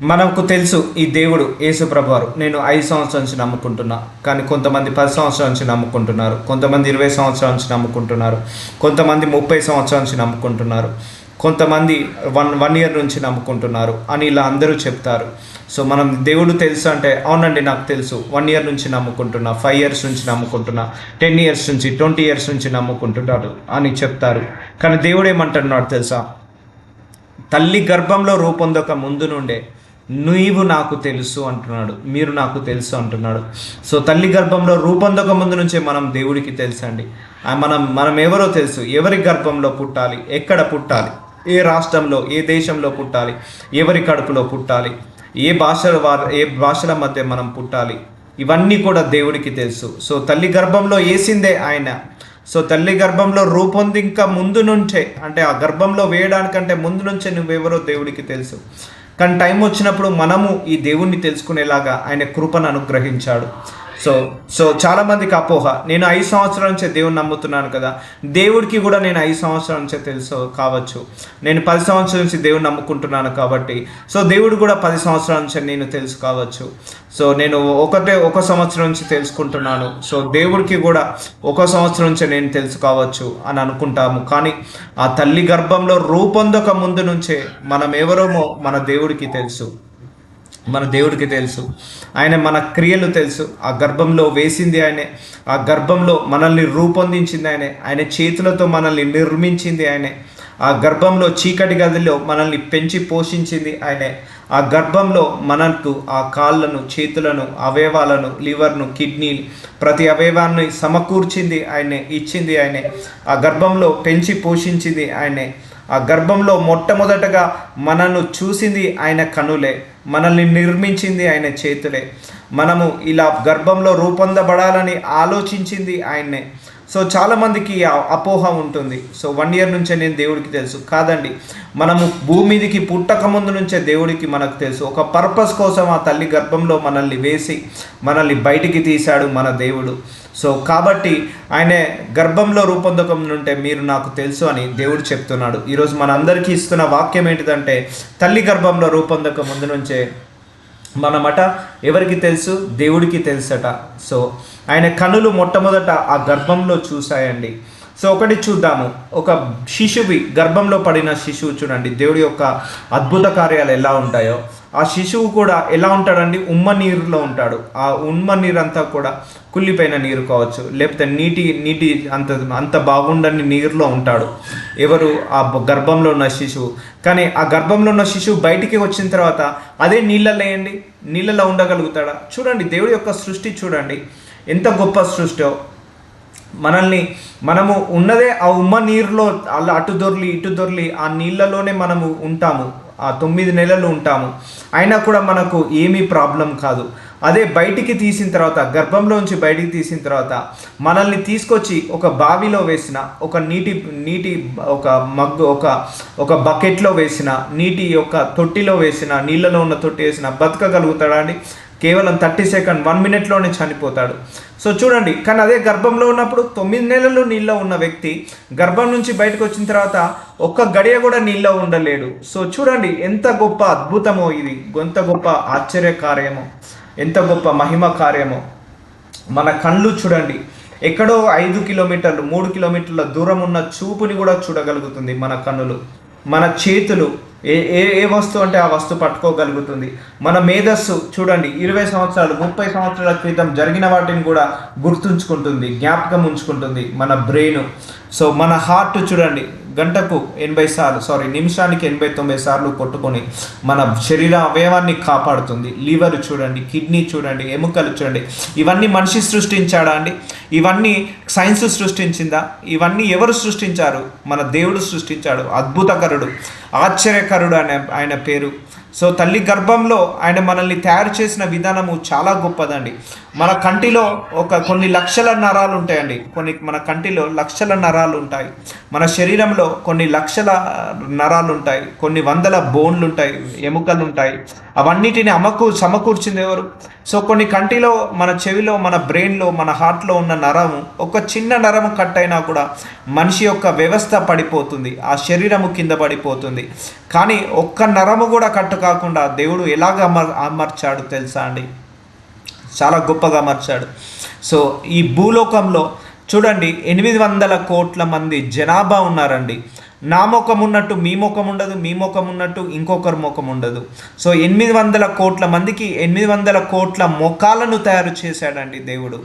మనకు తెలుసు ఈ దేవుడు యేసుప్రభు వారు నేను ఐదు సంవత్సరాల నుంచి నమ్ముకుంటున్నా. కానీ కొంతమంది పది సంవత్సరాల నుంచి నమ్ముకుంటున్నారు. కొంతమంది ఇరవై సంవత్సరాల నుంచి నమ్ముకుంటున్నారు. కొంతమంది ముప్పై సంవత్సరాల నుంచి నమ్ముకుంటున్నారు. కొంతమంది వన్ వన్ ఇయర్ నుంచి నమ్ముకుంటున్నారు అని ఇలా అందరూ చెప్తారు. సో మనం దేవుడు తెలుసు అంటే అవునండి నాకు తెలుసు. వన్ ఇయర్ నుంచి నమ్ముకుంటున్నా ఫైవ్ ఇయర్స్ నుంచి నమ్ముకుంటున్నా టెన్ ఇయర్స్ నుంచి ట్వంటీ ఇయర్స్ నుంచి నమ్ముకుంటున్నారు అని చెప్తారు. కానీ దేవుడు ఏమంటున్నాడు తెలుసా? తల్లి గర్భంలో రూపొందక ముందు నుండే నీవు నాకు తెలుసు అంటున్నాడు మీరు నాకు తెలుసు అంటున్నాడు. సో తల్లి గర్భంలో రూపొందక ముందు నుంచే మనం దేవుడికి తెలుసు అండి మనం మనం ఎవరో తెలుసు ఎవరి గర్భంలో పుట్టాలి ఎక్కడ పుట్టాలి ఏ రాష్ట్రంలో ఏ దేశంలో పుట్టాలి ఎవరి కడుపులో పుట్టాలి ఏ భాషల వారు ఏ భాషల మధ్య మనం పుట్టాలి ఇవన్నీ కూడా దేవుడికి తెలుసు. సో తల్లి గర్భంలో వేసిందే ఆయన? సో తల్లి గర్భంలో రూపొందింక ముందు నుంచే అంటే ఆ గర్భంలో వేయడానికంటే ముందు నుంచే నువ్వెవరో దేవుడికి తెలుసు. కానీ టైం వచ్చినప్పుడు మనము ఈ దేవుణ్ణి తెలుసుకునేలాగా ఆయన కృపను అనుగ్రహించాడు. సో సో చాలామందికి అపోహ నేను ఐదు సంవత్సరాల నుంచే దేవుని నమ్ముతున్నాను కదా. దేవుడికి కూడా నేను ఐదు సంవత్సరాల నుంచే తెలుసు కావచ్చు. నేను పది సంవత్సరాల నుంచి దేవుని నమ్ముకుంటున్నాను కాబట్టి. సో దేవుడు కూడా పది సంవత్సరాల నుంచి నేను తెలుసు కావచ్చు. సో నేను ఒకటే ఒక సంవత్సరం నుంచి తెలుసుకుంటున్నాను. సో దేవుడికి కూడా ఒక సంవత్సరం నుంచి నేను తెలుసు కావచ్చు అని అనుకుంటాము. కానీ ఆ తల్లి గర్భంలో రూపొందక ముందు నుంచే మనం ఎవరోమో మన దేవుడికి తెలుసు. మన దేవుడికి తెలుసు. ఆయన మన క్రియలు తెలుసు. ఆ గర్భంలో వేసింది ఆయనే. ఆ గర్భంలో మనల్ని రూపొందించింది ఆయనే. ఆయన చేతులతో మనల్ని నిర్మించింది ఆయనే. ఆ గర్భంలో చీకటి గదిలో మనల్ని పెంచి పోషించింది ఆయనే. ఆ గర్భంలో మనకు ఆ కాళ్ళను చేతులను అవయవాలను లివర్ను కిడ్నీ ప్రతి అవయవాన్ని సమకూర్చింది ఆయనే ఇచ్చింది ఆయనే. ఆ గర్భంలో పెంచి పోషించింది ఆయనే. ఆ గర్భంలో మొట్టమొదటగా మనను చూసింది ఆయన కనులే. మనల్ని నిర్మించింది ఆయన చేతులే. మనము ఇలా గర్భంలో రూపొందబడాలని ఆలోచించింది ఆయన్నే. సో చాలామందికి అపోహ ఉంటుంది. సో వన్ ఇయర్ నుంచే నేను దేవుడికి తెలుసు. కాదండి మనము భూమిదికి పుట్టక ముందు నుంచే దేవుడికి మనకు తెలుసు. ఒక పర్పస్ కోసం ఆ తల్లి గర్భంలో మనల్ని వేసి మనల్ని బయటికి తీశాడు మన దేవుడు. సో కాబట్టి ఆయన గర్భంలో రూపొందకముందుంటే మీరు నాకు తెలుసు అని దేవుడు చెప్తున్నాడు. ఈరోజు మనందరికీ ఇస్తున్న వాక్యం ఏంటిదంటే తల్లి గర్భంలో రూపొందక ముందు నుంచే మనమట ఎవరికి తెలుసు? దేవుడికి తెలుసట. సో ఆయన కనులు మొట్టమొదట ఆ గర్భంలో చూశాయండి. సో ఒకటి చూద్దాము. ఒక శిశువి గర్భంలో పడిన శిశువు చూడండి. దేవుడి యొక్క అద్భుత కార్యాలు ఎలా ఉంటాయో. ఆ శిశువు కూడా ఎలా ఉంటాడండి? ఉమ్మ నీరులో ఉంటాడు. ఆ ఉమ్మ నీరు అంతా కూడా కుళ్ళిపోయిన నీరు కావచ్చు. లేకపోతే నీటి నీటి అంత అంత బాగుండని నీరులో ఉంటాడు. ఎవరు? ఆ గర్భంలో ఉన్న శిశువు. కానీ ఆ గర్భంలో ఉన్న శిశువు బయటికి వచ్చిన తర్వాత అదే నీళ్ళలో వేయండి నీళ్ళలో ఉండగలుగుతాడా? చూడండి. దేవుడి యొక్క సృష్టి చూడండి. ఎంత గొప్ప సృష్టో. మనల్ని మనము ఉన్నదే ఆ ఉమ్మ నీరులో అలా అటు దొర్లి ఇటు దొర్లి ఆ నీళ్ళలోనే మనము ఉంటాము. ఆ తొమ్మిది నెలలు ఉంటాము. అయినా కూడా మనకు ఏమీ ప్రాబ్లం కాదు. అదే బయటికి తీసిన తర్వాత గర్భంలోంచి బయటికి తీసిన తర్వాత మనల్ని తీసుకొచ్చి ఒక బావిలో వేసిన ఒక నీటి నీటి ఒక మగ్గు ఒక ఒక బకెట్లో వేసిన నీటి యొక్క తొట్టిలో వేసిన నీళ్ళలో ఉన్న తొట్టి వేసిన బతకగలుగుతాడా అండి? కేవలం థర్టీ సెకండ్ వన్ మినిట్లోనే చనిపోతాడు. సో చూడండి కానీ అదే గర్భంలో ఉన్నప్పుడు తొమ్మిది నెలలు నీళ్ళలో ఉన్న వ్యక్తి గర్భం నుంచి బయటకు వచ్చిన తర్వాత ఒక్క గడియ కూడా నీళ్ళలో ఉండలేడు. సో చూడండి ఎంత గొప్ప అద్భుతమో ఇది. ఎంత గొప్ప ఆశ్చర్య కార్యమో ఎంత గొప్ప మహిమ కార్యమో. మన కళ్ళు చూడండి ఎక్కడో ఐదు కిలోమీటర్లు మూడు కిలోమీటర్ల దూరం ఉన్న చూపుని కూడా చూడగలుగుతుంది మన కన్నులు. మన చేతులు ఏ ఏ ఏ వస్తువు అంటే ఆ వస్తువు పట్టుకోగలుగుతుంది? మన మేధస్సు చూడండి ఇరవై సంవత్సరాలు ముప్పై సంవత్సరాల క్రితం జరిగిన వాటిని కూడా గుర్తుంచుకుంటుంది జ్ఞాపకం ఉంచుకుంటుంది మన బ్రెయిన్. సో మన హార్ట్ చూడండి గంటకు ఎనభై సార్లు సారీ నిమిషానికి ఎనభై తొంభై సార్లు కొట్టుకొని మన శరీర అవయవాన్ని కాపాడుతుంది. లివర్ చూడండి కిడ్నీ చూడండి ఎముకలు చూడండి. ఇవన్నీ మనిషి సృష్టించాడా అండి? ఇవన్నీ సైన్స్ సృష్టించిందా? ఇవన్నీ ఎవరు సృష్టించారు? మన దేవుడు సృష్టించాడు అద్భుతకరుడు ఆశ్చర్యకరుడు అనే ఆయన పేరు. సో తల్లి గర్భంలో ఆయన మనల్ని తయారు చేసిన విధానము చాలా గొప్పదండి. మన కంటిలో ఒక కొన్ని లక్షల నరాలు ఉంటాయండి. కొన్ని మన కంటిలో లక్షల నరాలు ఉంటాయి. మన శరీరంలో కొన్ని లక్షల నరాలు ఉంటాయి. కొన్ని వందల బోన్లు ఉంటాయి ఎముకలు ఉంటాయి. అవన్నిటిని అమకు సమకూర్చింది ఎవరు? సో కొన్ని కంటిలో మన చెవిలో మన బ్రెయిన్లో మన హార్ట్లో ఉన్న నరము ఒక చిన్న నరము కట్ అయినా కూడా మనిషి యొక్క వ్యవస్థ పడిపోతుంది. ఆ శరీరము కింద పడిపోతుంది. కానీ ఒక్క నరము కూడా కట్టు కాకుండా దేవుడు ఎలాగ అమర్ అమర్చాడు తెలుసా అండి? చాలా గొప్పగా అమర్చాడు. సో ఈ భూలోకంలో చూడండి ఎనిమిది వందల కోట్ల మంది జనాభా ఉన్నారండి. నా ముఖం ఉన్నట్టు మీ ముఖం ఉండదు మీ ముఖం ఉన్నట్టు ఇంకొకరి ముఖం ఉండదు. సో ఎనిమిది వందల కోట్ల మందికి ఎనిమిది వందల కోట్ల ముఖాలను తయారు చేశాడండి దేవుడు.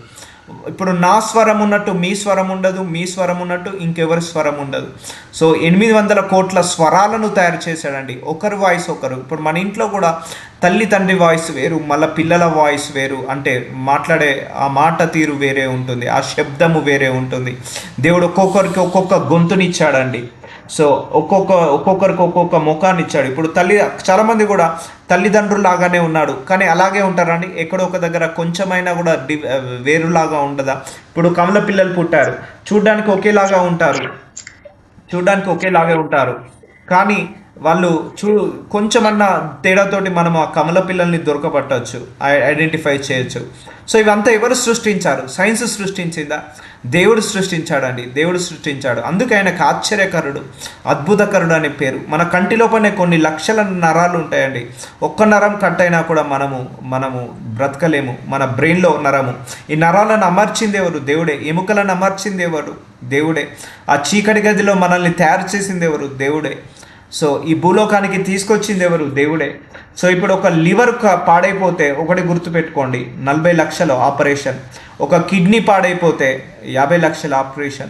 ఇప్పుడు నా స్వరం ఉన్నట్టు మీ స్వరం ఉండదు మీ స్వరం ఉన్నట్టు ఇంకెవరి స్వరం ఉండదు. సో ఎనిమిది వందల కోట్ల స్వరాలను తయారు చేశాడండి. ఒకరు వాయిస్ ఒకరు. ఇప్పుడు మన ఇంట్లో కూడా తల్లి తండ్రి వాయిస్ వేరు మళ్ళీ పిల్లల వాయిస్ వేరు అంటే మాట్లాడే ఆ మాట తీరు వేరే ఉంటుంది ఆ శబ్దము వేరే ఉంటుంది. దేవుడు ఒక్కొక్కరికి ఒక్కొక్క గొంతునిచ్చాడండి. సో ఒక్కొక్క ఒక్కొక్కరికి ఒక్కొక్క ముఖాన్ని ఇచ్చాడు. ఇప్పుడు తల్లి చాలామంది కూడా తల్లిదండ్రులు లాగానే ఉన్నాడు. కానీ అలాగే ఉంటారండి ఎక్కడో ఒక దగ్గర కొంచెమైనా కూడా డి వేరులాగా ఉండదా? ఇప్పుడు కమల పిల్లలు పుట్టారు. చూడ్డానికి ఒకేలాగా ఉంటారు. చూడ్డానికి ఒకేలాగే ఉంటారు. కానీ వాళ్ళు చూ కొంచెమన్నా తేడాతోటి మనం ఆ కమల పిల్లల్ని దొరకబట్టవచ్చు ఐడెంటిఫై చేయొచ్చు. సో ఇవంతా ఎవరు సృష్టించారు? సైన్స్ సృష్టించిందా? దేవుడు సృష్టించాడండి. దేవుడు సృష్టించాడు. అందుకే ఆయనకు ఆశ్చర్యకరుడు అద్భుతకరుడు అనే పేరు. మన కంటిలోపనే కొన్ని లక్షల నరాలు ఉంటాయండి. ఒక్క నరం కట్ అయినా కూడా మనము మనము బ్రతకలేము. మన బ్రెయిన్లో నరము. ఈ నరాలను అమర్చింది ఎవరు? దేవుడే. ఎముకలను అమర్చింది ఎవరు? దేవుడే. ఆ చీకటి గదిలో మనల్ని తయారు చేసింది ఎవరు? దేవుడే. సో ఈ భూలోకానికి తీసుకొచ్చింది ఎవరు? దేవుడే. సో ఇప్పుడు ఒక లివర్ పాడైపోతే ఒకటి గుర్తుపెట్టుకోండి. నలభై లక్షల ఆపరేషన్. ఒక కిడ్నీ పాడైపోతే యాభై లక్షల ఆపరేషన్.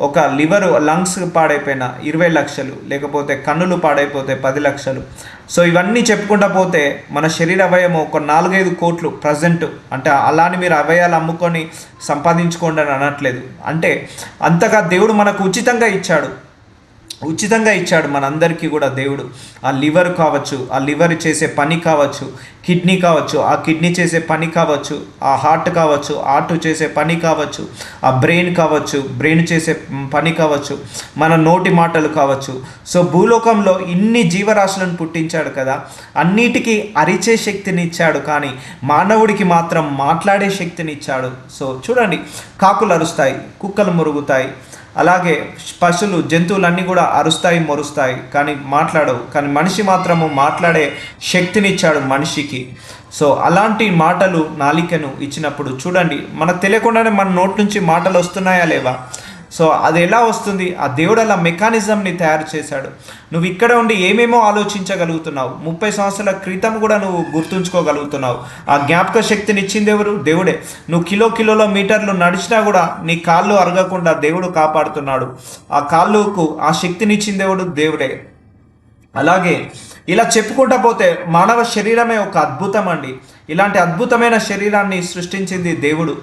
ఒక లివర్ లంగ్స్ పాడైపోయిన ఇరవై లక్షలు. లేకపోతే కన్నులు పాడైపోతే పది లక్షలు. సో ఇవన్నీ చెప్పుకుంటా పోతే మన శరీర అవయవం ఒక నాలుగైదు కోట్లు ప్రజెంట్. అంటే అలాని మీరు అవయాలు అమ్ముకొని సంపాదించుకోండి అని అనట్లేదు. అంటే అంతగా దేవుడు మనకు ఉచితంగా ఇచ్చాడు. ఉచితంగా ఇచ్చాడు మనందరికీ కూడా దేవుడు. ఆ లివర్ కావచ్చు ఆ లివర్ చేసే పని కావచ్చు కిడ్నీ కావచ్చు ఆ కిడ్నీ చేసే పని కావచ్చు ఆ హార్ట్ కావచ్చు హార్ట్ చేసే పని కావచ్చు ఆ బ్రెయిన్ కావచ్చు బ్రెయిన్ చేసే పని కావచ్చు మన నోటి మాటలు కావచ్చు. సో భూలోకంలో ఇన్ని జీవరాశులను పుట్టించాడు కదా అన్నిటికీ అరిచే శక్తిని ఇచ్చాడు కానీ మానవుడికి మాత్రం మాట్లాడే శక్తిని ఇచ్చాడు. సో చూడండి కాకులు అరుస్తాయి కుక్కలు మురుగుతాయి అలాగే పశువులు జంతువులన్నీ కూడా అరుస్తాయి మొరుస్తాయి. కానీ మాట్లాడవు. కానీ మనిషి మాత్రము మాట్లాడే శక్తినిచ్చాడు మనిషికి. సో అలాంటి మాటలు నాలికను ఇచ్చినప్పుడు చూడండి మనకు తెలియకుండానే మన నోటి నుంచి మాటలు వస్తున్నాయా లేవా? సో అది ఎలా వస్తుంది? ఆ దేవుడు అలా మెకానిజంని తయారు చేశాడు. నువ్వు ఇక్కడ ఉండి ఏమేమో ఆలోచించగలుగుతున్నావు? ముప్పై సంవత్సరాల క్రితం కూడా నువ్వు గుర్తుంచుకోగలుగుతున్నావు. ఆ జ్ఞాపక శక్తిని ఇచ్చింది ఎవరు? దేవుడే. నువ్వు కిలో కిలోల మీటర్లు నడిచినా కూడా నీ కాళ్ళు అరగకుండా దేవుడు కాపాడుతున్నాడు. ఆ కాళ్ళుకు ఆ శక్తినిచ్చింది దేవుడు దేవుడే. అలాగే ఇలా చెప్పుకుంటా పోతే మానవ శరీరమే ఒక అద్భుతం అండి. ఇలాంటి అద్భుతమైన శరీరాన్ని సృష్టించింది దేవుడు.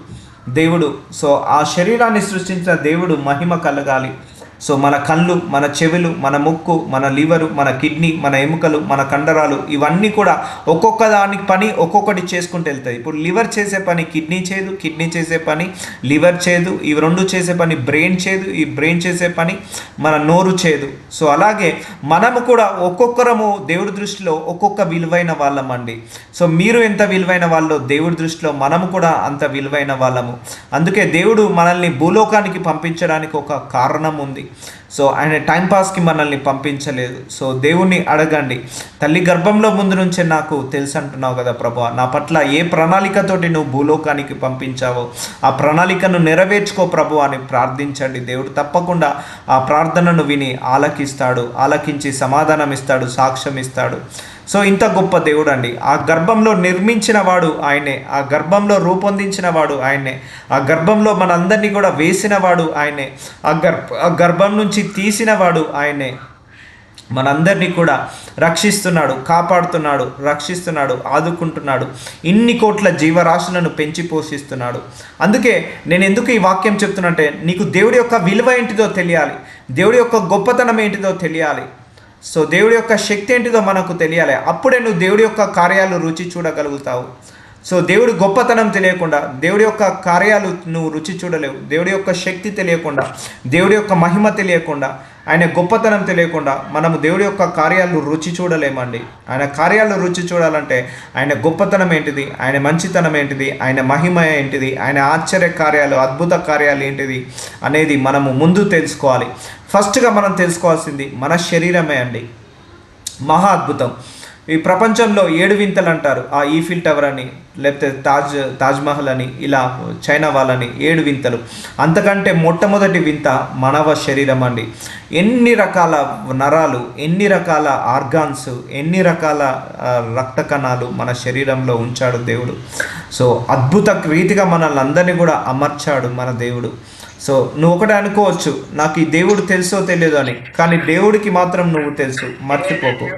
దేవుడు. సో ఆ శరీరాన్ని సృష్టించిన దేవుడు మహిమ కలగాలి. సో మన కళ్ళు మన చెవులు మన ముక్కు మన లివరు మన కిడ్నీ మన ఎముకలు మన కండరాలు ఇవన్నీ కూడా ఒక్కొక్క దానికి పని ఒక్కొక్కటి చేసుకుంటూ వెళ్తాయి. ఇప్పుడు లివర్ చేసే పని కిడ్నీ చేయదు కిడ్నీ చేసే పని లివర్ చేయదు ఇవి రెండు చేసే పని బ్రెయిన్ చేయదు ఈ బ్రెయిన్ చేసే పని మన నోరు చేయదు సో అలాగే మనము కూడా ఒక్కొక్కరము దేవుడి దృష్టిలో ఒక్కొక్క విలువైన వాళ్ళం అండి. సో మీరు ఎంత విలువైన వాళ్ళో దేవుడి దృష్టిలో మనము కూడా అంత విలువైన వాళ్ళము. అందుకే దేవుడు మనల్ని భూలోకానికి పంపించడానికి ఒక కారణం ఉంది. సో ఆయన టైంపాస్కి మనల్ని పంపించలేదు. సో దేవుణ్ణి అడగండి. తల్లి గర్భంలో ముందు నుంచే నాకు తెలుసు అంటున్నావు కదా ప్రభా. నా పట్ల ఏ ప్రణాళికతోటి నువ్వు భూలోకానికి పంపించావో ఆ ప్రణాళికను నెరవేర్చుకో ప్రభు అని ప్రార్థించండి. దేవుడు తప్పకుండా ఆ ప్రార్థనను విని ఆలకిస్తాడు. ఆలకించి సమాధానం ఇస్తాడు సాక్ష్యం ఇస్తాడు సో ఇంత గొప్ప దేవుడు అండి ఆ గర్భంలో నిర్మించిన వాడు ఆయనే. ఆ గర్భంలో రూపొందించిన వాడు ఆయనే. ఆ గర్భంలో మనందరినీ కూడా వేసిన వాడు ఆయనే. ఆ గర్భ ఆ గర్భం నుంచి తీసిన వాడు ఆయనే. మనందరినీ కూడా రక్షిస్తున్నాడు కాపాడుతున్నాడు రక్షిస్తున్నాడు ఆదుకుంటున్నాడు. ఇన్ని కోట్ల జీవరాశులను పెంచి పోషిస్తున్నాడు. అందుకే నేను ఎందుకు ఈ వాక్యం చెప్తున్నంటే నీకు దేవుడి యొక్క విలువ ఏంటిదో తెలియాలి. దేవుడి యొక్క గొప్పతనం ఏంటిదో తెలియాలి. సో దేవుడి యొక్క శక్తి ఏంటిదో మనకు తెలియాలి. అప్పుడే నువ్వు దేవుడి యొక్క కార్యాలు రుచి చూడగలుగుతావు. సో దేవుడి గొప్పతనం తెలియకుండా దేవుడి యొక్క కార్యాలు నువ్వు రుచి చూడలేవు. దేవుడి యొక్క శక్తి తెలియకుండా దేవుడి యొక్క మహిమ తెలియకుండా ఆయన గొప్పతనం తెలియకుండా మనము దేవుడి యొక్క కార్యాలు రుచి చూడలేమండి. ఆయన కార్యాలు రుచి చూడాలంటే ఆయన గొప్పతనం ఏంటిది? ఆయన మంచితనం ఏంటిది? ఆయన మహిమ ఏంటిది? ఆయన ఆశ్చర్య కార్యాలు అద్భుత కార్యాలు ఏంటిది అనేది మనము ముందు తెలుసుకోవాలి. ఫస్ట్గా మనం తెలుసుకోవాల్సింది మన శరీరమే అండి. మహా అద్భుతం. ఈ ప్రపంచంలో ఏడు వింతలు అంటారు. ఆ ఈఫిల్ టవర్ అని లేకపోతే తాజ్ తాజ్మహల్ అని ఇలా చైనా వాళ్ళని ఏడు వింతలు. అంతకంటే మొట్టమొదటి వింత మానవ శరీరం అండి. ఎన్ని రకాల నరాలు ఎన్ని రకాల ఆర్గాన్స్ ఎన్ని రకాల రక్త కణాలు మన శరీరంలో ఉంచాడు దేవుడు. సో అద్భుత రీతిగా మనల్ని అందరినీ కూడా అమర్చాడు మన దేవుడు. సో నువ్వు ఒకటే అనుకోవచ్చు నాకు ఈ దేవుడు తెలుసో తెలియదు అని కానీ దేవుడికి మాత్రం నువ్వు తెలుసు మర్చిపోకు.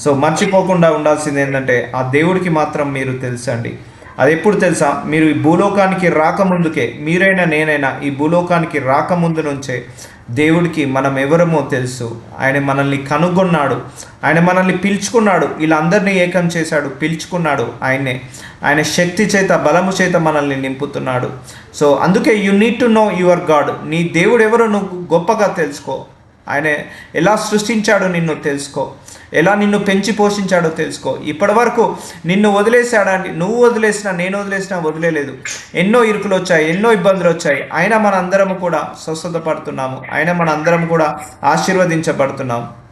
సో మర్చిపోకుండా ఉండాల్సింది ఏంటంటే ఆ దేవుడికి మాత్రం మీరు తెలుసండి. అది ఎప్పుడు తెలుసా? మీరు ఈ భూలోకానికి రాకముందుకే మీరైనా నేనైనా ఈ భూలోకానికి రాకముందు నుంచే దేవుడికి మనం ఎవరమో తెలుసు. ఆయన మనల్ని కనుగొన్నాడు. ఆయన మనల్ని పిలుచుకున్నాడు. వీళ్ళందరినీ ఏకం చేశాడు పిలుచుకున్నాడు ఆయనే. ఆయన శక్తి చేత బలము చేత మనల్ని నింపుతున్నాడు. సో అందుకే you need to know your God నీ దేవుడు ఎవరో నువ్వు గొప్పగా తెలుసుకో. ఆయన ఎలా సృష్టించాడో నిన్ను తెలుసుకో. ఎలా నిన్ను పెంచి పోషించాడో తెలుసుకో. ఇప్పటి వరకు నిన్ను వదిలేశాడని నువ్వు వదిలేసినా నేను వదిలేసినా వదిలేలేదు. ఎన్నో ఇరుకులు వచ్చాయి ఎన్నో ఇబ్బందులు వచ్చాయి. అయినా మన అందరం కూడా స్వస్థత పడుతున్నాము అయినా మన అందరం కూడా ఆశీర్వదించబడుతున్నాము.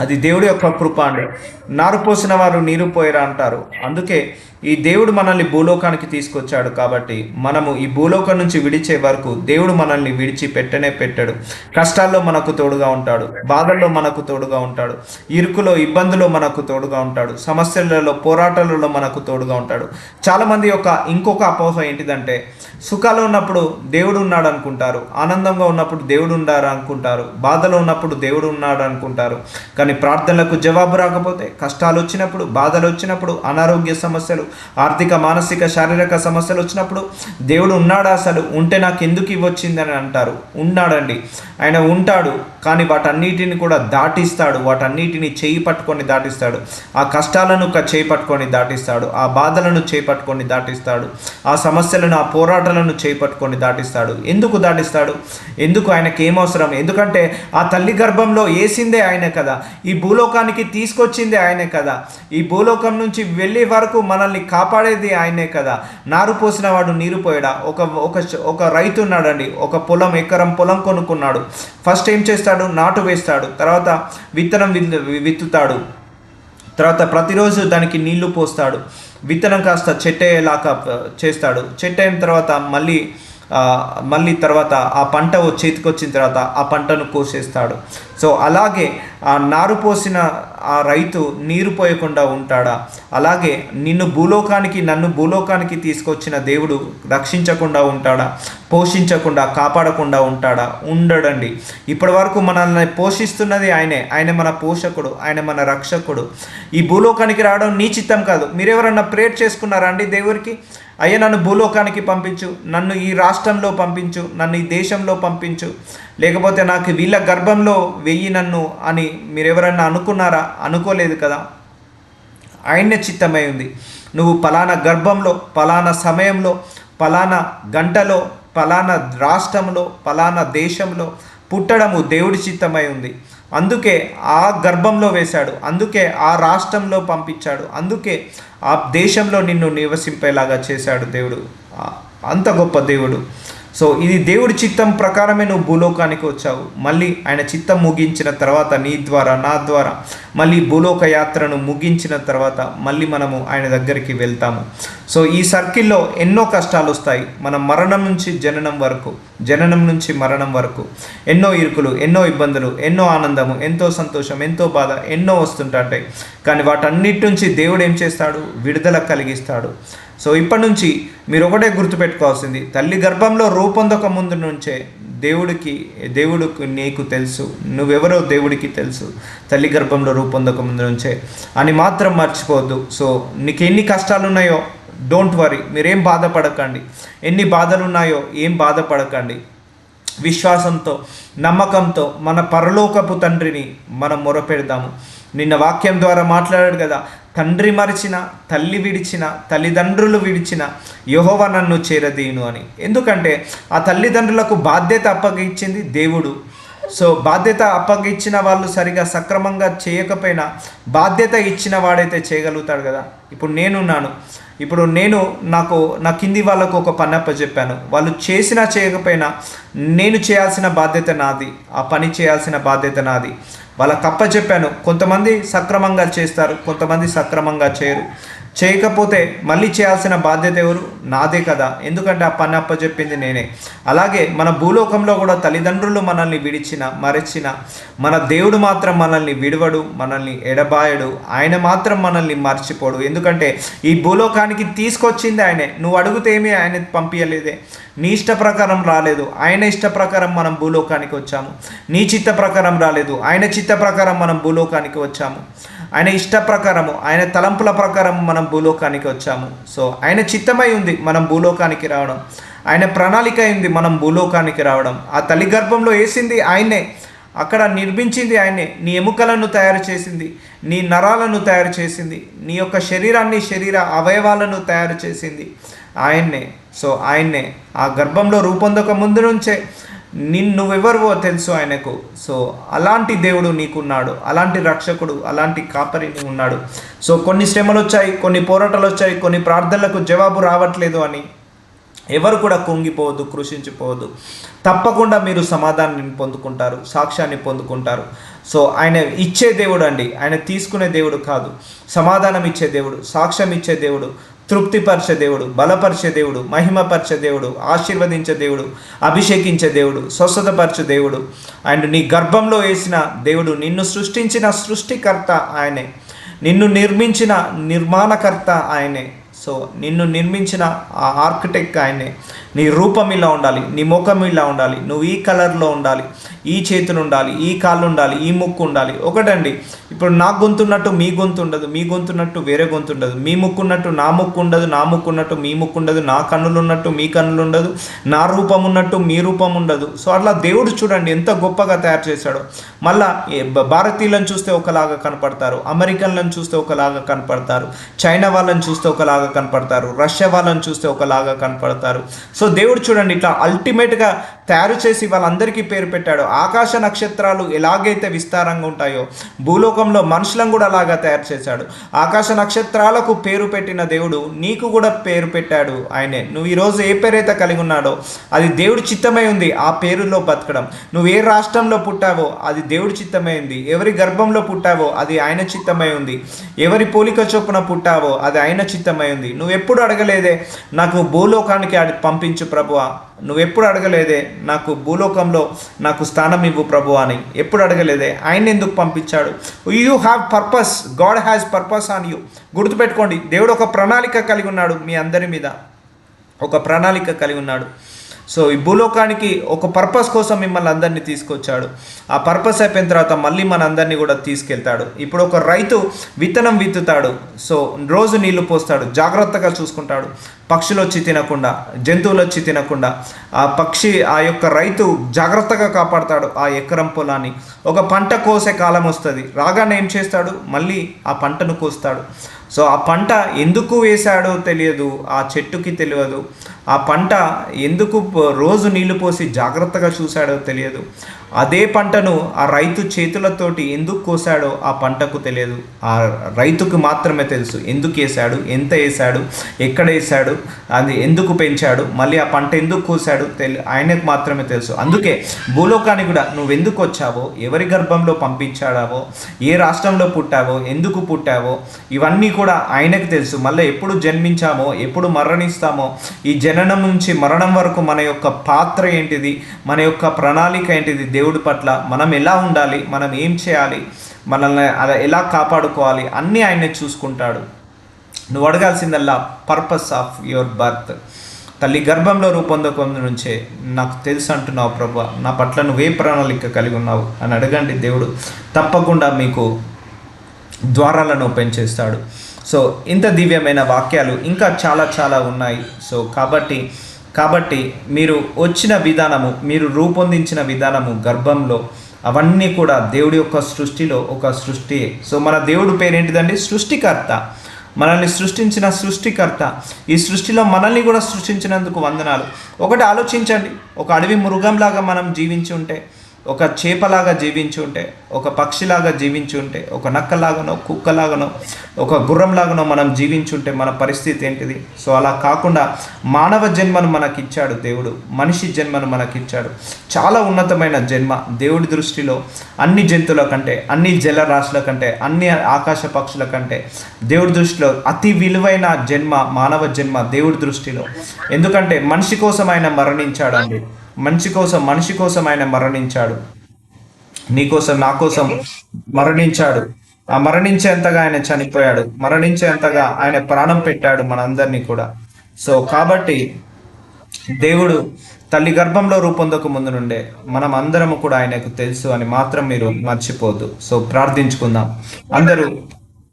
అది దేవుడి యొక్క కృప అండి. నారు పోసిన వారు నీరు పోయరా అంటారు. అందుకే ఈ దేవుడు మనల్ని భూలోకానికి తీసుకొచ్చాడు కాబట్టి మనము ఈ భూలోకం నుంచి విడిచే వరకు దేవుడు మనల్ని విడిచి పెట్టనే పెట్టాడు. కష్టాల్లో మనకు తోడుగా ఉంటాడు. బాధల్లో మనకు తోడుగా ఉంటాడు. ఇరుకులో ఇబ్బందులో మనకు తోడుగా ఉంటాడు. సమస్యలలో పోరాటాలలో మనకు తోడుగా ఉంటాడు. చాలామంది యొక్క ఇంకొక అపోహ ఏంటిదంటే సుఖాలు ఉన్నప్పుడు దేవుడు ఉన్నాడు అనుకుంటారు. ఆనందంగా ఉన్నప్పుడు దేవుడు ఉన్నాడు అనుకుంటారు. బాధలో ఉన్నప్పుడు దేవుడు ఉన్నాడు అనుకుంటారు. కానీ ప్రార్థనలకు జవాబు రాకపోతే కష్టాలు వచ్చినప్పుడు బాధలు వచ్చినప్పుడు అనారోగ్య సమస్యలు ఆర్థిక మానసిక శారీరక సమస్యలు వచ్చినప్పుడు దేవుడు ఉన్నాడా అసలు? ఉంటే నాకు ఎందుకు ఇవ్వచ్చిందని అంటారు. ఉన్నాడండి. ఆయన ఉంటాడు. కానీ వాటన్నిటిని కూడా దాటిస్తాడు. వాటన్నిటిని చేయి పట్టుకొని దాటిస్తాడు. ఆ కష్టాలను చేయి పట్టుకొని దాటిస్తాడు. ఆ బాధలను చేయి పట్టుకొని దాటిస్తాడు. ఆ సమస్యలను ఆ పోరాటాలను చేయి పట్టుకొని దాటిస్తాడు. ఎందుకు దాటిస్తాడు? ఎందుకు ఆయనకి ఏమవసరం? ఎందుకంటే ఆ తల్లి గర్భంలో వేసిందే ఆయనే కదా. ఈ భూలోకానికి తీసుకొచ్చిందే ఆయనే కదా. ఈ భూలోకం నుంచి వెళ్ళే వరకు మనల్ని కాపాడేది ఆయనే కదా. నారు పోసిన వాడు నీరు పోయడా? ఒక ఒక ఒక రైతు ఉన్నాడండి. ఒక పొలం ఎకరం పొలం కొనుక్కున్నాడు. ఫస్ట్ ఏం చేస్తాడు? నాటు వేస్తాడు తర్వాత విత్తనం విత్- విత్తుతాడు. తర్వాత ప్రతిరోజు దానికి నీళ్ళు పోస్తాడు. విత్తనం కాస్త చెట్టేలాగా చేస్తాడు. చెట్టు అయిన తర్వాత మళ్ళీ మళ్ళీ తర్వాత ఆ పంట చేతికి వచ్చిన తర్వాత ఆ పంటను కోసేస్తాడు. సో అలాగే ఆ నారు పోసిన ఆ రైతు నీరు పోయకుండా ఉంటాడా? అలాగే నిన్ను భూలోకానికి నన్ను భూలోకానికి తీసుకొచ్చిన దేవుడు రక్షించకుండా ఉంటాడా? పోషించకుండా కాపాడకుండా ఉంటాడా? ఉండడండి. ఇప్పటి వరకు మనల్ని పోషిస్తున్నది ఆయనే. ఆయన మన పోషకుడు ఆయన మన రక్షకుడు. ఈ భూలోకానికి రావడం నీ చిత్తం కాదు. మీరెవరన్నా ప్రేర్ చేసుకున్నారా అండి దేవుడికి? అయ్యా నన్ను భూలోకానికి పంపించు. నన్ను ఈ రాష్ట్రంలో పంపించు. నన్ను ఈ దేశంలో పంపించు. లేకపోతే నాకు వీళ్ళ గర్భంలో వెయ్యి నన్ను అని మీరెవరన్నా అనుకున్నారా? అనుకోలేదు కదా. ఆయన్నే చిత్తమై ఉంది. నువ్వు పలానా గర్భంలో పలానా సమయంలో పలానా గంటలో పలానా రాష్ట్రంలో పలానా దేశంలో పుట్టడము దేవుడి చిత్తమై ఉంది. అందుకే ఆ గర్భంలో వేశాడు. అందుకే ఆ రాష్ట్రంలో పంపించాడు. అందుకే ఆ దేశంలో నిన్ను నివసింపేలాగా చేశాడు దేవుడు. అంత గొప్ప దేవుడు. సో ఇది దేవుడి చిత్తం ప్రకారమే నువ్వు భూలోకానికి వచ్చావు. మళ్ళీ ఆయన చిత్తం ముగించిన తర్వాత నీ ద్వారా నా ద్వారా మళ్ళీ భూలోక యాత్రను ముగించిన తర్వాత మళ్ళీ మనము ఆయన దగ్గరికి వెళ్తాము. సో ఈ సర్కిల్లో ఎన్నో కష్టాలు వస్తాయి. మన మరణం నుంచి జననం వరకు జననం నుంచి మరణం వరకు ఎన్నో ఇరుకులు ఎన్నో ఇబ్బందులు ఎన్నో ఆనందము ఎంతో సంతోషం ఎంతో బాధ ఎన్నో వస్తుంటాయి కానీ వాటన్నిటి నుంచి దేవుడు ఏం చేస్తాడు? విడుదల కలిగిస్తాడు. సో ఇప్పటి నుంచి మీరు ఒకటే గుర్తుపెట్టుకోవాల్సింది. తల్లి గర్భంలో రూపొందక ముందు నుంచే దేవుడికి దేవుడికి నీకు తెలుసు. నువ్వెవరో దేవుడికి తెలుసు. తల్లి గర్భంలో రూపొందక ముందు నుంచే అని మాత్రం మర్చిపోవద్దు. సో నీకు ఎన్ని కష్టాలు ఉన్నాయో డోంట్ వరీ మీరేం బాధపడకండి. ఎన్ని బాధలు ఉన్నాయో ఏం బాధపడకండి. విశ్వాసంతో నమ్మకంతో మన పరలోకపు తండ్రిని మనం మొరపెడదాము. నిన్న వాక్యం ద్వారా మాట్లాడాడు కదా తండ్రి మరిచిన తల్లి విడిచిన తల్లిదండ్రులు విడిచిన యహోవ నన్ను చేరదీయును అని. ఎందుకంటే ఆ తల్లిదండ్రులకు బాధ్యత అప్పగించింది దేవుడు. సో బాధ్యత అప్పగించిన వాళ్ళు సరిగా సక్రమంగా చేయకపోయినా బాధ్యత ఇచ్చిన వాడైతే చేయగలుగుతాడు కదా. ఇప్పుడు నేనున్నాను. ఇప్పుడు నేను నాకు నా కింది వాళ్ళకు ఒక పని అప్ప చెప్పాను. వాళ్ళు చేసినా చేయకపోయినా నేను చేయాల్సిన బాధ్యత నాది ఆ పని చేయాల్సిన బాధ్యత నాది. వాళ్ళకి అప్ప చెప్పాను కొంతమంది సక్రమంగా చేస్తారు కొంతమంది సక్రమంగా చేయరు. చేయకపోతే మళ్ళీ చేయాల్సిన బాధ్యత ఎవరు? నాదే కదా. ఎందుకంటే ఆ పని అప్పచెప్పింది నేనే. అలాగే మన భూలోకంలో కూడా తల్లిదండ్రులు మనల్ని విడిచిన మరచిన మన దేవుడు మాత్రం మనల్ని విడవడు మనల్ని ఎడబాయడు ఆయన మాత్రం మనల్ని మర్చిపోడు. ఎందుకంటే ఈ భూలోకానికి తీసుకొచ్చింది ఆయనే. నువ్వు అడుగుతే ఏమీ ఆయన పంపించలేదే నీ ఇష్ట ప్రకారం రాలేదు. ఆయన ఇష్ట ప్రకారం మనం భూలోకానికి వచ్చాము. నీ చిత్త ప్రకారం రాలేదు. ఆయన చిత్త ప్రకారం మనం భూలోకానికి వచ్చాము. ఆయన ఇష్ట ప్రకారము ఆయన తలంపుల ప్రకారం మనం భూలోకానికి వచ్చాము. సో ఆయన చిత్తమై ఉంది మనం భూలోకానికి రావడం. ఆయన ప్రణాళిక అయింది మనం భూలోకానికి రావడం. ఆ తల్లి గర్భంలో వేసింది ఆయనే. అక్కడ నిర్మించింది ఆయనే. నీ ఎముకలను తయారు చేసింది నీ నరాలను తయారు చేసింది నీ యొక్క శరీరాన్ని శరీర అవయవాలను తయారు చేసింది ఆయన్నే. సో ఆయన్నే. ఆ గర్భంలో రూపొందక ముందు నుంచే నువ్వెవరివో తెలుసు ఆయనకు. సో అలాంటి దేవుడు నీకున్నాడు. అలాంటి రక్షకుడు అలాంటి కాపరి ఉన్నాడు. సో కొన్ని శ్రమలు వచ్చాయి కొన్ని పోరాటాలు వచ్చాయి కొన్ని ప్రార్థనలకు జవాబు రావట్లేదు అని. ఎవరు కూడా కుంగిపోవద్దు కృషించిపోవద్దు. తప్పకుండా మీరు సమాధానాన్ని పొందుకుంటారు సాక్ష్యాన్ని పొందుకుంటారు. సో ఆయన ఇచ్చే దేవుడు అండి ఆయన తీసుకునే దేవుడు కాదు. సమాధానం ఇచ్చే దేవుడు సాక్ష్యం ఇచ్చే దేవుడు. తృప్తిపరిచే దేవుడు బలపరిచే దేవుడు మహిమపరిచే దేవుడు ఆశీర్వదించే దేవుడు అభిషేకించే దేవుడు స్వస్థతపరిచే దేవుడు. అండ్ నీ గర్భంలో వేసిన దేవుడు నిన్ను సృష్టించిన సృష్టికర్త ఆయనే. నిన్ను నిర్మించిన నిర్మాణకర్త ఆయనే. సో నిన్ను నిర్మించిన ఆ ఆర్కిటెక్ట్ ఆయనే. నీ రూపం ఇలా ఉండాలి నీ ముఖం ఇలా ఉండాలి నువ్వు ఈ కలర్లో ఉండాలి ఈ చేతులు ఉండాలి ఈ కాళ్ళు ఉండాలి ఈ ముక్కు ఉండాలి. ఒకటండి ఇప్పుడు నా గొంతు ఉన్నట్టు మీ గొంతు ఉండదు మీ గొంతున్నట్టు వేరే గొంతు ఉండదు. మీ ముక్కు ఉన్నట్టు నా ముక్కు ఉండదు నా ముక్కు ఉన్నట్టు మీ ముక్కు ఉండదు నా కన్నులు ఉన్నట్టు మీ కన్నులు ఉండదు నా రూపం ఉన్నట్టు మీ రూపం ఉండదు. సో అట్లా దేవుడు చూడండి ఎంత గొప్పగా తయారు చేశాడో. మళ్ళా భారతీయులను చూస్తే ఒకలాగా కనపడతారు అమెరికన్లను చూస్తే ఒకలాగా కనపడతారు చైనా వాళ్ళని చూస్తే ఒకలాగా కనపడతారు రష్యా వాళ్ళని చూస్తే ఒకలాగా కనపడతారు. సో దేవుడు చూడండి ఇట్లా అల్టిమేట్గా తయారు చేసి వాళ్ళందరికీ పేరు పెట్టాడు. ఆకాశ నక్షత్రాలు ఎలాగైతే విస్తారంగా ఉంటాయో భూలోకంలో మనుషులను కూడా అలాగా తయారు చేశాడు. ఆకాశ నక్షత్రాలకు పేరు పెట్టిన దేవుడు నీకు కూడా పేరు పెట్టాడు ఆయనే. నువ్వు ఈరోజు ఏ పేరైతే కలిగి ఉన్నాడో అది దేవుడి చిత్తమై ఉంది ఆ పేరులో బతకడం. నువ్వు ఏ రాష్ట్రంలో పుట్టావో అది దేవుడి చిత్తమై ఉంది. ఎవరి గర్భంలో పుట్టావో అది ఆయన చిత్తమై ఉంది. ఎవరి పోలిక చొప్పున పుట్టావో అది ఆయన చిత్తమై ఉంది. నువ్వు ఎప్పుడు అడగలేదే నాకు భూలోకానికి పంపించు ప్రభువా. నువ్వెప్పుడు అడగలేదే నాకు భూలోకంలో నాకు స్థానం ఇవ్వు ప్రభు అని. ఎప్పుడు అడగలేదే ఆయన ఎందుకు పంపించాడు? You have purpose God has purpose on you గుర్తుపెట్టుకోండి దేవుడు ఒక ప్రణాళిక కలిగి ఉన్నాడు మీ అందరి మీద. ఒక ప్రణాళిక కలిగి ఉన్నాడు. సో ఈ భూలోకానికి ఒక పర్పస్ కోసం మిమ్మల్ని అందరినీ తీసుకొచ్చాడు. ఆ పర్పస్ అయిపోయిన తర్వాత మళ్ళీ మన అందరినీ కూడా తీసుకెళ్తాడు. ఇప్పుడు ఒక రైతు విత్తనం విత్తుతాడు. సో రోజు నీళ్ళు పోస్తాడు. జాగ్రత్తగా చూసుకుంటాడు. పక్షులు వచ్చి తినకుండా జంతువులు వచ్చి తినకుండా ఆ పక్షి ఆ యొక్క రైతు జాగ్రత్తగా కాపాడతాడు ఆ ఎకరం పొలాన్ని. ఒక పంట కోసే కాలం వస్తుంది. రాగానే ఏం చేస్తాడు? మళ్ళీ ఆ పంటను కోస్తాడు. సో ఆ పంట ఎందుకు వేశాడో తెలియదు. ఆ చెట్టుకి తెలియదు. ఆ పంట ఎందుకు రోజు నీళ్ళు పోసి జాగ్రత్తగా చూశాడో తెలియదు. అదే పంటను ఆ రైతు చేతులతోటి ఎందుకు కోసాడో ఆ పంటకు తెలియదు. ఆ రైతుకు మాత్రమే తెలుసు ఎందుకు వేసాడు ఎంత వేసాడు ఎక్కడ వేసాడు అది ఎందుకు పెంచాడు మళ్ళీ ఆ పంట ఎందుకు కోసాడు తెలి ఆయనకు మాత్రమే తెలుసు. అందుకే భూలోకానికి కూడా నువ్వు ఎందుకు వచ్చావో ఎవరి గర్భంలో పంపించాడావో ఏ రాష్ట్రంలో పుట్టావో ఎందుకు పుట్టావో ఇవన్నీ కూడా ఆయనకు తెలుసు. మళ్ళీ ఎప్పుడు జన్మించామో ఎప్పుడు మరణిస్తామో ఈ జన్ జననం నుంచి మరణం వరకు మన యొక్క పాత్ర ఏంటిది? మన యొక్క ప్రణాళిక ఏంటిది దేవుడి పట్ల? మనం ఎలా ఉండాలి? మనం ఏం చేయాలి? మనల్ని అలా ఎలా కాపాడుకోవాలి? అన్నీ ఆయనే చూసుకుంటాడు. నువ్వు అడగాల్సిందల్లా పర్పస్ ఆఫ్ యువర్ బర్త్ తల్లి గర్భంలో రూపొందకొందు నుంచే నాకు తెలుసు అంటున్నావు ప్రభు. నా పట్ల నువ్వే ప్రణాళిక కలిగి ఉన్నావు? అని అడగండి దేవుడు. తప్పకుండా మీకు ద్వారాలను ఓపెన్ చేస్తాడు సో ఇంత దివ్యమైన వాక్యాలు ఇంకా చాలా చాలా ఉన్నాయి. సో కాబట్టి కాబట్టి మీరు వచ్చిన విధానము మీరు రూపొందించిన విధానము గర్భంలో అవన్నీ కూడా దేవుడి యొక్క సృష్టిలో ఒక సృష్టి. సో మన దేవుడు పేరేంటిదండి? సృష్టికర్త. మనల్ని సృష్టించిన సృష్టికర్త. ఈ సృష్టిలో మనల్ని కూడా సృష్టించినందుకు వందనాలు. ఒకటి ఆలోచించండి. ఒక అడవి మృగంలాగా మనం జీవించి ఉంటే ఒక చేపలాగా జీవించి ఉంటే ఒక పక్షిలాగా జీవించి ఉంటే ఒక నక్కలాగానో కుక్కలాగానో ఒక గుర్రంలాగానో మనం జీవించుంటే మన పరిస్థితి ఏంటిది? సో అలా కాకుండా మానవ జన్మను మనకి ఇచ్చాడు దేవుడు మనిషి జన్మను మనకి ఇచ్చాడు చాలా ఉన్నతమైన జన్మ దేవుడి దృష్టిలో అన్ని జంతువుల కంటే అన్ని జలరాశుల కంటే అన్ని ఆకాశ పక్షుల కంటే దేవుడి దృష్టిలో అతి విలువైన జన్మ మానవ జన్మ దేవుడి దృష్టిలో. ఎందుకంటే మనిషి కోసం ఆయన మరణించాడు అండి మనిషి కోసం మనిషి కోసం ఆయన మరణించాడు. నీ కోసం నా కోసం మరణించాడు. ఆ మరణించేంతగా ఆయన చనిపోయాడు. మరణించేంతగా ఆయన ప్రాణం పెట్టాడు మనందరినీ కూడా. సో కాబట్టి దేవుడు తల్లి గర్భంలో రూపొందక ముందు నుండే మనం అందరము కూడా ఆయనకు తెలుసు అని మాత్రం మీరు మర్చిపోద్దు సో ప్రార్థించుకుందాం. అందరూ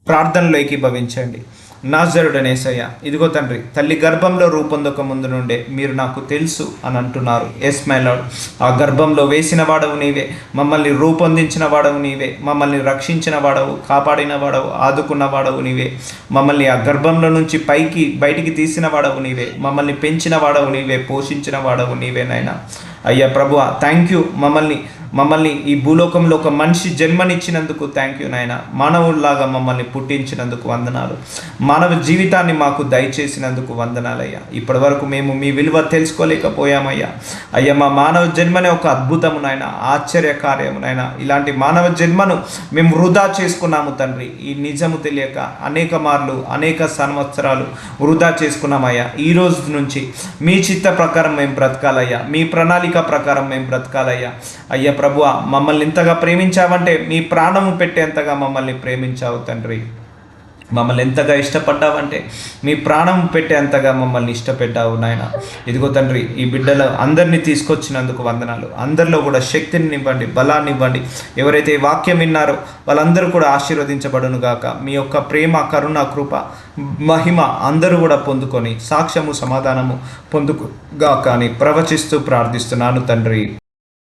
ప్రార్థనలో ఏకీభవించండి నాజరుడనేసయ్య ఇదిగో తండ్రి తల్లి గర్భంలో రూపొందక ముందు నుండే మీరు నాకు తెలుసు అని అంటున్నారు. ఎస్ మై లార్డ్ ఆ గర్భంలో వేసిన వాడవు నీవే మమ్మల్ని రూపొందించిన వాడవు నీవే మమ్మల్ని రక్షించిన వాడవు కాపాడిన వాడవు ఆదుకున్న వాడవు నీవే మమ్మల్ని ఆ గర్భంలో నుంచి పైకి బయటికి తీసిన వాడవు నీవే మమ్మల్ని పెంచిన వాడవు నీవే పోషించిన వాడవు నీవేనైనా అయ్యా ప్రభు థ్యాంక్ యూ మమ్మల్ని మమ్మల్ని ఈ భూలోకంలో ఒక మనిషి జన్మనిచ్చినందుకు థ్యాంక్ యూ నాయన. మానవుల్లాగా మమ్మల్ని పుట్టించినందుకు వందనాలు. మానవ జీవితాన్ని మాకు దయచేసినందుకు వందనాలయ్యా. ఇప్పటి వరకు మేము మీ విలువ తెలుసుకోలేకపోయామయ్యా. అయ్యా మా మానవ జన్మనే ఒక అద్భుతము నాయన. ఆశ్చర్య ఇలాంటి మానవ జన్మను మేము వృధా చేసుకున్నాము తండ్రి. ఈ నిజము తెలియక అనేక మార్లు అనేక సంవత్సరాలు వృధా చేసుకున్నామయ్యా. ఈ రోజు నుంచి మీ చిత్త ప్రకారం మేము బ్రతకాలయ్యా. మీ ప్రణాళిక ప్రకారం మేము బ్రతకాలయ్యా. అయ్యా ప్రభువ మమ్మల్ని ఇంతగా ప్రేమించావంటే మీ ప్రాణము పెట్టేంతగా మమ్మల్ని ప్రేమించావు తండ్రి. మమ్మల్ని ఎంతగా ఇష్టపడ్డావంటే మీ ప్రాణం పెట్టేంతగా మమ్మల్ని ఇష్టపెట్టావు నాయన. ఇదిగో తండ్రి ఈ బిడ్డలు అందరినీ తీసుకొచ్చినందుకు వందనాలు. అందరిలో కూడా శక్తిని ఇవ్వండి బలాన్ని ఇవ్వండి. ఎవరైతే ఈ వాక్యం విన్నారో వాళ్ళందరూ కూడా ఆశీర్వదించబడును గాక. మీ యొక్క ప్రేమ కరుణ కృప మహిమ అందరూ కూడా పొందుకొని సాక్ష్యము సమాధానము పొందుకు గాక అని ప్రవచిస్తూ ప్రార్థిస్తున్నాను తండ్రి.